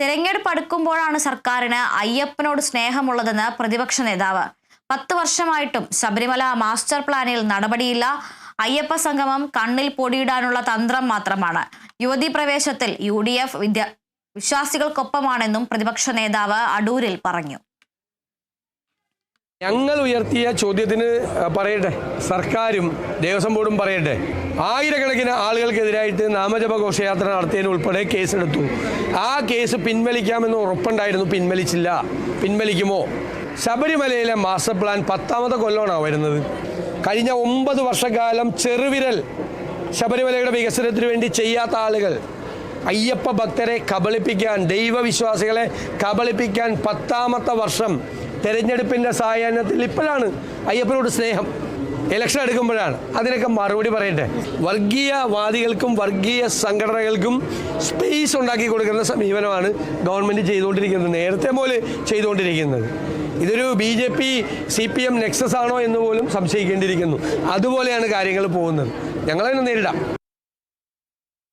തിരഞ്ഞെടുപ്പ് അടുക്കുമ്പോഴാണ് സർക്കാരിന് അയ്യപ്പനോട് സ്നേഹമുള്ളതെന്ന് പ്രതിപക്ഷ നേതാവ്. പത്ത് വർഷമായിട്ടും ശബരിമല മാസ്റ്റർ പ്ലാനിൽ നടപടിയില്ല. അയ്യപ്പ സംഗമം കണ്ണിൽ പൊടിയിടാനുള്ള തന്ത്രം മാത്രമാണ്. യുവതി പ്രവേശത്തിൽ യു ഡി എഫ് വിദ്യ വിശ്വാസികൾക്കൊപ്പമാണെന്നും പ്രതിപക്ഷ നേതാവ് അടൂരിൽ പറഞ്ഞു. ഞങ്ങൾ ഉയർത്തിയ ചോദ്യത്തിന് പറയട്ടെ സർക്കാരും ദേവസ്വം ബോർഡും പറയട്ടെ ആയിരക്കണക്കിന് ആളുകൾക്കെതിരായിട്ട് നാമജപ ഘോഷയാത്ര നടത്തിയതിന് ഉൾപ്പെടെ കേസെടുത്തു. ആ കേസ് പിൻവലിക്കാമെന്ന് ഉറപ്പുണ്ടായിരുന്നു. പിൻവലിച്ചില്ല. പിൻവലിക്കുമോ? ശബരിമലയിലെ മാസ്റ്റർ പ്ലാൻ പത്താമത്തെ കൊല്ലമാണോ വരുന്നത്? കഴിഞ്ഞ ഒമ്പത് വർഷക്കാലം ചെറുവിരൽ ശബരിമലയുടെ വികസനത്തിന് വേണ്ടി ചെയ്യാത്ത ആളുകൾ. അയ്യപ്പ ഭക്തരെ കബളിപ്പിക്കാൻ ദൈവവിശ്വാസികളെ കബളിപ്പിക്കാൻ പത്താമത്തെ വർഷം തെരഞ്ഞെടുപ്പിന്റെ സായാഹ്നത്തിൽ ഇപ്പോഴാണ് അയ്യപ്പനോട് സ്നേഹം. ഇലക്ഷൻ എടുക്കുമ്പോഴാണ്. അതിനൊക്കെ മറുപടി പറയട്ടെ. വർഗീയവാദികൾക്കും വർഗീയ സംഘടനകൾക്കും സ്പേസ് ഉണ്ടാക്കി കൊടുക്കുന്ന സമീപനമാണ് ഗവൺമെന്റ് ചെയ്തുകൊണ്ടിരിക്കുന്നത്. നേരത്തെ പോലെ ചെയ്തുകൊണ്ടിരിക്കുന്നത്. ഇതൊരു B J P C P M nexus ആണോ എന്ന് പോലും സംശയിക്കേണ്ടിയിരിക്കുന്നു. അതുപോലെയാണ് കാര്യങ്ങൾ പോകുന്നത്. ഞങ്ങളതിനെ നേരിടാം.